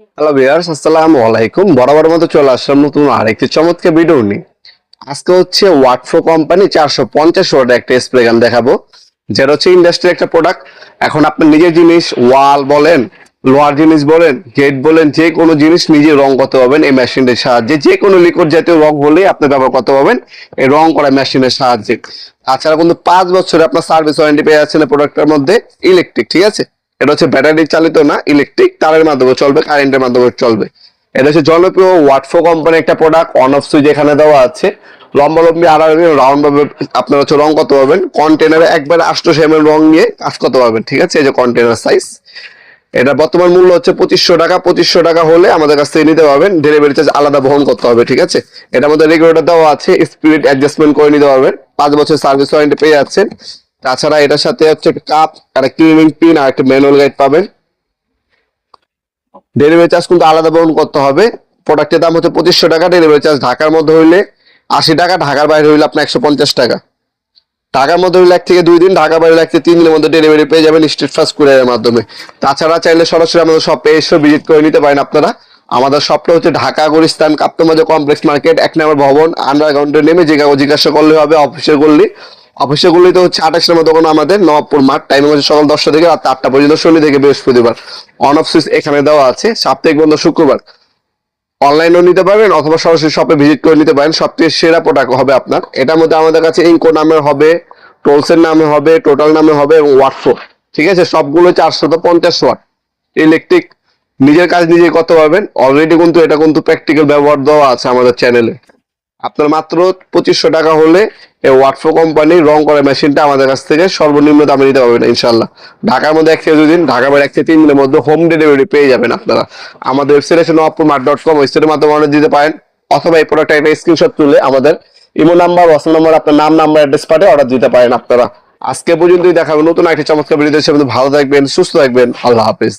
Hello viewers আসসালামু আলাইকুম। বরাবর মতো চলে আসলাম নতুন আরেকটি চমৎকার ভিডিও নিয়ে। আজকে হচ্ছে ওয়াটফ্রো কোম্পানি চারশো পঞ্চাশ ওয়াট একটা স্প্রে গান দেখাবো। যেটা হচ্ছে ইন্ডাস্ট্রির একটা প্রোডাক্ট এখন আপনার নিজের জিনিস ওয়াল বলেন, লোহার জিনিস বলেন গেট বলেন, যে কোনো জিনিস নিজে রং করতে পারবেন এই মেশিনের সাহায্যে। যে কোনো লিকুইড জাতীয় রং হলেই আপনি ব্যবহার করতে পারবেন এই রং করা মেশিনের সাহায্যে। তাছাড়া কিন্তু পাঁচ বছরে আপনার সার্ভিস ওয়ারেন্টি পেয়ে যাচ্ছেন প্রোডাক্টের মধ্যে ইলেকট্রিক ঠিক আছে? এটা হচ্ছে ব্যাটারি চালিত না ইলেকট্রিক তারের মাধ্যমে চলবে কারেন্টের মাধ্যমে চলবে। এটা হচ্ছে জনপ্রিয় ওয়াটফো কোম্পানি একটা প্রোডাক্ট অন অফ সুইচ এখানে দেওয়া আছে। লম্বালম্বি আড়াআড়ি রাউন্ড ভাবে আপনারা হচ্ছে রং করতে পাবেন কন্টেনারে একবার আষ্টশো এম রং নিয়ে কাজ করতে পারবেন, ঠিক আছে? এই যে কন্টেনার সাইজ এটা বর্তমান মূল্য হচ্ছে পঁচিশশো টাকা পঁচিশশো টাকা হলে আমাদের কাছ থেকে নিতে পারবেন। ডেলিভারি চার্জ আলাদা বহন করতে হবে, ঠিক আছে? এটার মধ্যে রেগুলেটর দেওয়া আছে স্পিরিট অ্যাডজাস্টমেন্ট করে নিতে পারবেন। পাঁচ বছর সার্ভিস ওয়ারেন্টি পেয়ে যাচ্ছেন। তাছাড়া এটার সাথে হচ্ছে একটা কাপ আর ক্লিনিং পিন আর একটা ম্যানুয়াল গাইড পাবেন। ডেলিভারি চার্জ কিন্তু আলাদা বহন করতে হবে। প্রোডাক্টের দাম হচ্ছে পঁচিশশো টাকা ডেলিভারি চার্জ ঢাকার মধ্যে হইলে আশি টাকা, ঢাকার বাইরে হইলে আপনার একশো পঞ্চাশ টাকা। ঢাকার মধ্যে হইলে এক থেকে দুই দিন ঢাকা বাইরে এক থেকে তিন দিনের মধ্যে ডেলিভারি পেয়ে যাবেন স্ট্রিট ফাস্ট কুরিয়ারের মাধ্যমে। তাছাড়া চাইলে সরাসরি আমাদের শপে এসে ভিজিট করে নিতে পারেন আপনারা। আমাদের শপটা হচ্ছে ঢাকা, গুলিস্তান কাপ্তমাজা কমপ্লেক্স মার্কেট এক নম্বর ভবন আন্ডারগ্রাউন্ডে নেমে জিজ্ঞাসা করলে হবে অফিসের গল্লি অফিসের গল্লিতে হচ্ছে আঠাশ নম্বর দোকান আমাদের, নবাবপুর মাঠ। টাইম হচ্ছে সকাল দশটা থেকে রাত আটটা পর্যন্ত, শনি থেকে বৃহস্পতিবার। অন অফ সুইচ এখানে দেওয়া আছে, সাপ্তাহিক বন্ধ শুক্রবার। অনলাইনেও নিতে পারবেন অথবা সরাসরি শপে ভিজিট করে নিতে পারেন। সবথেকে সেরা প্রোডাক্ট হবে আপনার। এটার মধ্যে আমাদের কাছে ইনকো নামে হবে টোলসের নামে হবে টোটাল নামে হবে এবং ওয়াটফো ঠিক আছে? সবগুলো চারশো পঞ্চাশ ওয়াট ইলেকট্রিক নিজের কাজ নিজে করতে পারবেন। অলরেডি কিন্তু এটা কিন্তু প্র্যাকটিক্যাল ব্যবহার দেওয়া আছে আমাদের চ্যানেলে আপনার মাত্র পঁচিশশো টাকা হলে এই ওয়াটফো কোম্পানির রং করা মেশিনটা আমাদের কাছ থেকে সর্বনিম্ন দামে নিতে পারবেন ইনশাল্লাহ ঢাকার মধ্যে এক থেকে দুই দিন ঢাকা বাইরে এক থেকে তিন দিনের মধ্যে হোম ডেলিভারি পেয়ে যাবেন আপনারা। আমাদের ওয়েবসাইট আছে নবাবপুর মার্ট ডট কম ওয়েবসাইটের মাধ্যমে অর্ডার দিতে পারেন। অথবা এই প্রোডাক্ট একটা স্ক্রিনশট তুলে আমাদের ইমো নাম্বার হোয়াটসঅ্যাপ নাম্বার আপনার নাম নাম্বার অ্যাড্রেস পাঠে অর্ডার দিতে পারেন আপনারা। আজকে পর্যন্তই দেখাবেন নতুন একটা চমৎকার ভিডিও ভালো থাকবেন, সুস্থ থাকবেন। আল্লাহ হাফিজ।